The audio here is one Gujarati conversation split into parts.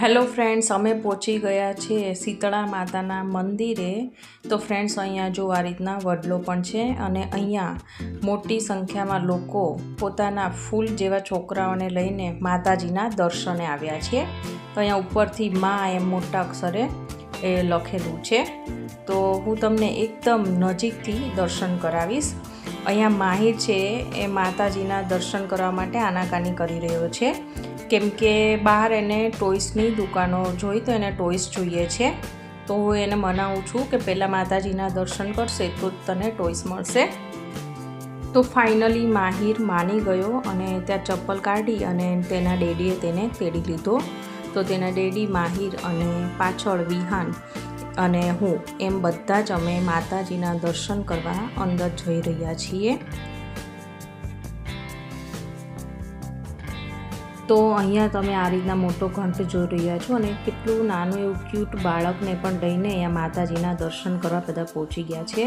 હેલો ફ્રેન્ડ્સ અમે પહોંચી ગયા છીએ શીતળા માતાના મંદિરે. તો ફ્રેન્ડ્સ અહીંયા જો આ રીતના વડલો પણ છે અને અહીંયા મોટી સંખ્યામાં લોકો પોતાના ફૂલ જેવા છોકરાઓને લઈને માતાજીના દર્શને આવ્યા છે. તો અહીંયા ઉપરથી માં એમ મોટા અક્ષરે એ લખેલું છે. તો હું તમને એકદમ નજીકથી દર્શન કરાવીશ. અહીંયા માહિર છે એ માતાજીના દર્શન કરવા માટે આનાકાની કરી રહ્યો છે. કેમ કે બહાર એને ટોઈસની દુકાનો જોઈ તો એને ટોઈસ જોઈએ છે. તો હું એને મનાવું છું કે પહેલાં માતાજીના દર્શન કરશે તો જ તને ટોઈસ મળશે. તો ફાઇનલી માહિર માની ગયો અને ત્યાં ચપ્પલ કાઢી અને તેના ડેડીએ તેને તેડી લીધો. તો તેના ડેડી માહિર અને પાછળ વિહાન અને હું એમ બધા જ અમે માતાજીના દર્શન કરવા અંદર જઈ રહ્યા છીએ. તો અહીંયા તમે આ રીતના મોટો ઘંટ જોઈ રહ્યા છો અને કેટલું નાનું એવું ક્યુટ બાળકને પણ લઈને અહીંયા માતાજીના દર્શન કરવા બધા પહોંચી ગયા છે.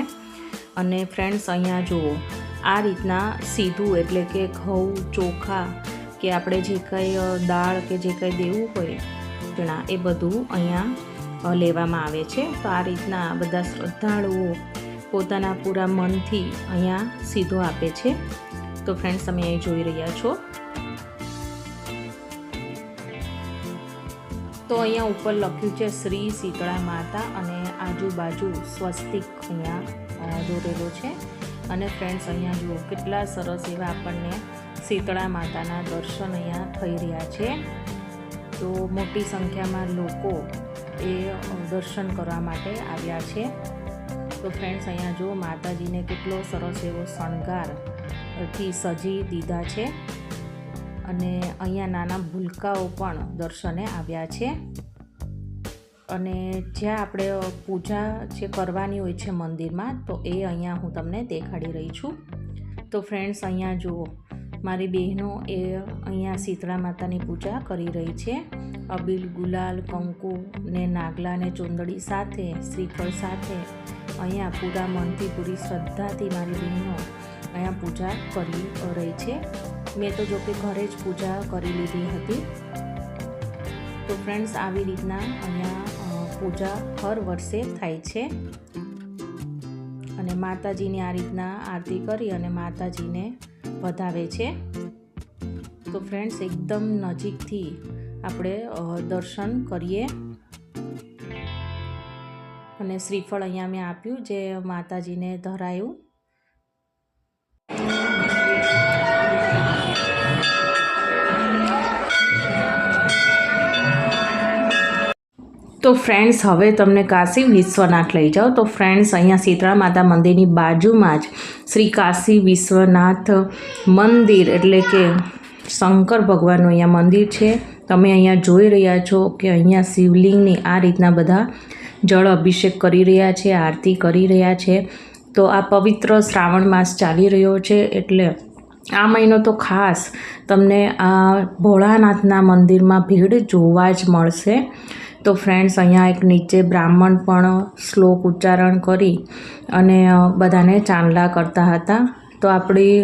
અને ફ્રેન્ડ્સ અહીંયા જુઓ, આ રીતના સીધું એટલે કે ઘઉં, ચોખા કે આપણે જે કંઈ દાળ કે જે કંઈ દેવું હોય ચણા, એ બધું અહીંયા લેવામાં આવે છે. તો આ રીતના બધા શ્રદ્ધાળુઓ પોતાના પૂરા મનથી અહીંયા સીધો આપે છે. તો ફ્રેન્ડ્સ તમે અહીં જોઈ રહ્યા છો. તો અહીંયા ઉપર લખ્યું છે શ્રી શીતળા માતા અને આજુબાજુ સ્વસ્તિક અહીંયા દોરેલો છે. અને ફ્રેન્ડ્સ અહીંયા જુઓ, કેટલા સરસ એવા આપણને શીતળા માતાના દર્શન અહીંયા થઈ રહ્યા છે. તો મોટી સંખ્યામાં લોકો એ દર્શન કરવા માટે આવ્યા છે. તો ફ્રેન્ડ્સ અહીંયા જુઓ, માતાજીને કેટલો સરસ એવો શણગારથી સજી દીધા છે. અને અહીંયા નાના ભૂલકાઓ પણ દર્શને આવ્યા છે. અને જ્યાં આપણે પૂજા જે કરવાની હોય છે મંદિરમાં, તો એ અહીંયા હું તમને દેખાડી રહી છું. તો ફ્રેન્ડ્સ, અહીંયા જુઓ. મારી બહેનો એ અહીંયા શીતળા માતાની પૂજા કરી રહી છે. અબીલ ગુલાલ, કંકુ ને નાગલા ને ચુંદડી સાથે, શ્રીફળ સાથે અહીંયા પૂરા મનથી પૂરી શ્રદ્ધાથી મારી બહેનો અહીંયા પૂજા કરી રહી છે. મેં તો જોકે ઘરે જ પૂજા કરી લીધી હતી. તો ફ્રેન્ડ્સ, આવી રીતના અહીંયા પૂજા હર વર્ષે થાય છે. અને માતાજીની આ રીતના આરતી કરી અને માતાજીને વધાવે છે. તો ફ્રેન્ડ્સ, એકદમ નજીકથી આપણે દર્શન કરીએ. અને શ્રીફળ અહીંયા મેં આપ્યું, જે માતાજીને ધરાયું. તો ફ્રેન્ડ્સ હવે તમને કાશી વિશ્વનાથ લઈ જાઓ. તો ફ્રેન્ડ્સ અહીંયા શીતળા માતા મંદિરની બાજુમાં જ શ્રી કાશી વિશ્વનાથ મંદિર, એટલે કે શંકર ભગવાનનું અહીંયા મંદિર છે. તમે અહીંયા જોઈ રહ્યા છો કે અહીંયા શિવલિંગની આ રીતના બધા જળ અભિષેક કરી રહ્યા છે, આરતી કરી રહ્યા છે. તો આ પવિત્ર શ્રાવણ માસ ચાલી રહ્યો છે એટલે આ મહિનો તો ખાસ તમને આ ભોળાનાથના મંદિરમાં ભીડ જોવા જ મળશે. તો ફ્રેન્ડ્સ અહીંયા એક નીચે બ્રાહ્મણ પણ શ્લોક ઉચ્ચારણ કરી અને બધાને ચાંદલા કરતા હતા. તો આપણી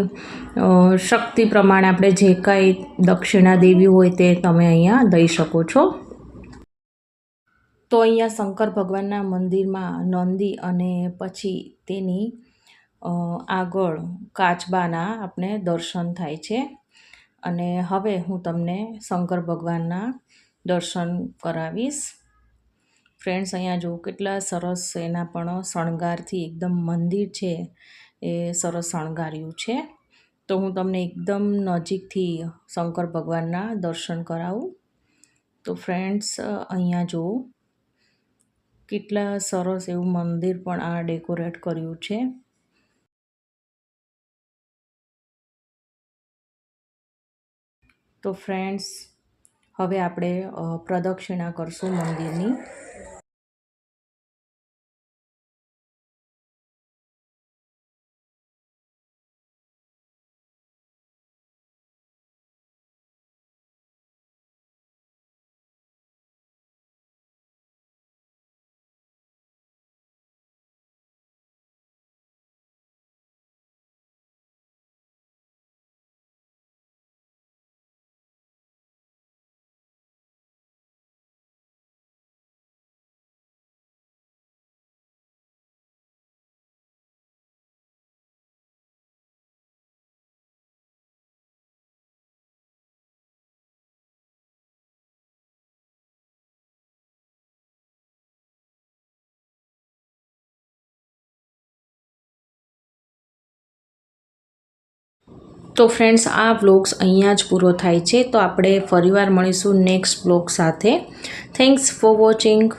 શક્તિ પ્રમાણે આપણે જે કાંઈ દક્ષિણા દેવી હોય તે તમે અહીંયા દઈ શકો છો. તો અહીંયા શંકર ભગવાનના મંદિરમાં નંદી અને પછી તેની આગળ કાચબાના આપણે દર્શન થાય છે. અને હવે હું તમને શંકર ભગવાનના દર્શન કરાવીશ. ફ્રેન્ડ્સ, અહીંયા જો કેટલા સરસ એના પણ શણગારથી એકદમ મંદિર છે એ સરસ શણગાર્યું છે. તો હું તમને એકદમ નજીકથી શંકર ભગવાનના દર્શન કરાવું. તો ફ્રેન્ડ્સ, અહીંયા જો કેટલા સરસ એવું મંદિર પણ આ ડેકોરેટ કર્યું છે. તો ફ્રેન્ડ્સ, હવે આપણે પ્રદક્ષિણા કરશું મંદિરની. તો ફ્રેન્ડ્સ આ વ્લોગ્સ અહીંયા જ પૂરો થાય છે. તો આપણે ફરીવાર મળીશું નેક્સ્ટ વ્લોગ સાથે. Thanks for watching